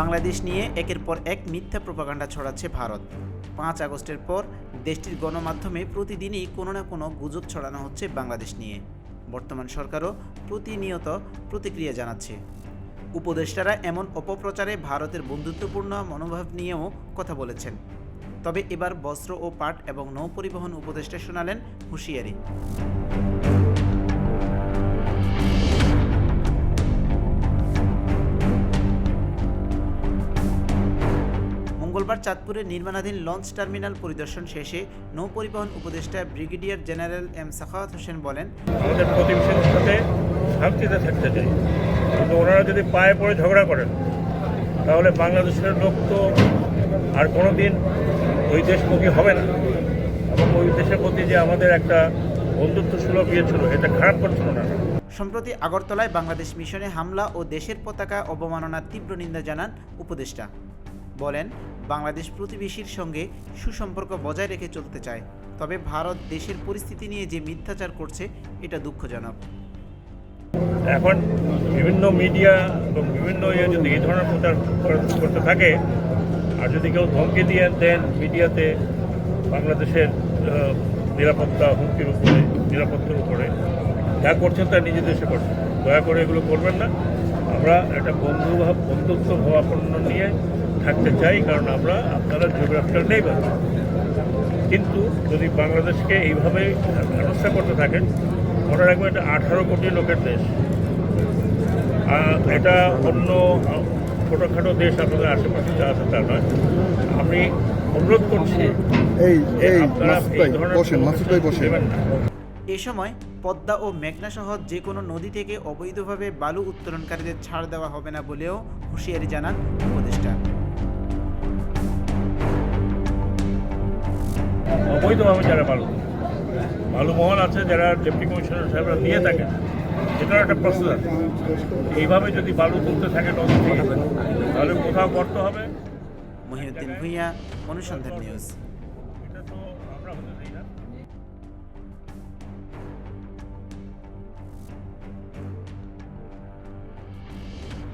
বাংলাদেশ নিয়ে একের পর এক মিথ্যা প্রপাগান্ডা ছড়াচ্ছে ভারত। পাঁচ আগস্টের পর দেশটির গণমাধ্যমে প্রতিদিনই কোনো না কোনো গুজব ছড়ানো হচ্ছে বাংলাদেশ নিয়ে। বর্তমান সরকারও প্রতিনিয়ত প্রতিক্রিয়া জানাচ্ছে। উপদেষ্টারা এমন অপপ্রচারে ভারতের বন্ধুত্বপূর্ণ মনোভাব নিয়েও কথা বলেছেন। তবে এবার বস্ত্র ও পাট এবং নৌ পরিবহন উপদেষ্টা শোনালেন হুঁশিয়ারি। মঙ্গলবার চাঁদপুরে নির্মাণাধীন লঞ্চ টার্মিনাল পরিদর্শন শেষে নৌ পরিবহন উপদেষ্টা brigadier general M Sakhawat Hossain বলেন আমাদের প্রতিবেশীদের সাথে শান্তিতে থাকতে চাই। কিন্তু ওনারা যদি পায়ে পড়ে ঝগড়া করেন তাহলে বাংলাদেশের লোক তো আর কোনো দিন ওই দেশমুখী হবে না। এবং ওই দেশের প্রতি যে আমাদের একটা বন্ধুত্ব সুলভ ইয়ে ছিল এটা খারাপ করছিল না। সম্প্রতি আগরতলায় বাংলাদেশ মিশনে হামলা ও দেশের পতাকা অবমাননার তীব্র নিন্দা জানান উপদেষ্টা। বলেন, বাংলাদেশ প্রতিবেশীর সঙ্গে সুসম্পর্ক বজায় রেখে চলতে চায়। তবে ভারত দেশের পরিস্থিতি নিয়ে যে মিথ্যাচার করছে, এটা দুঃখজনক। এখন বিভিন্ন মিডিয়া এবং বিভিন্ন ইয়ে যদি এই ধরনের প্রচার করতে থাকে, আর যদি কেউ ধমকি দিয়ে দেন মিডিয়াতে বাংলাদেশের নিরাপত্তা হুমকির উপরে, নিরাপত্তার উপরে, যা করছেন তা নিজের দেশে করছেন। দয়া করে এগুলো করবেন না। আমরা একটা বন্ধুভাব বন্ধুত্ব ভাবাপন্ন নিয়ে থাকতে চাই কারণ আমরা আপনারা জিওগ্রাফিক্যাল নেইবার কিন্তু যদি বাংলাদেশকে এইভাবে হেনস্থা করতে থাকেন মনে রাখবেন এটা আঠারো কোটি লোকের দেশ। আর এটা অন্য ছোটোখাটো দেশ আপনাদের আশেপাশে যা আছে তা নয়। আমি অনুরোধ করছি এই যে এই এই বসেন বসেন। এ সময় পদ্মা ও মেঘনা সহ যে কোনো নদী থেকে অবৈধভাবে বালু উত্তোলনকারীদের ছাড় দেওয়া হবে না বলেও হুঁশিয়ারি জানান অবৈধভাবে যারা বালু। বালু মহল আছে, যারা ডেপুটি কমিশনার সাহেবরা নিয়ে থাকেন এটার একটা প্রসেস আছে এইভাবে যদি বালু তুলতে থাকে তাহলে কোথাও করতে হবে। মহিউদ্দিন ভূঁইয়া, অনুসন্ধান নিউজ।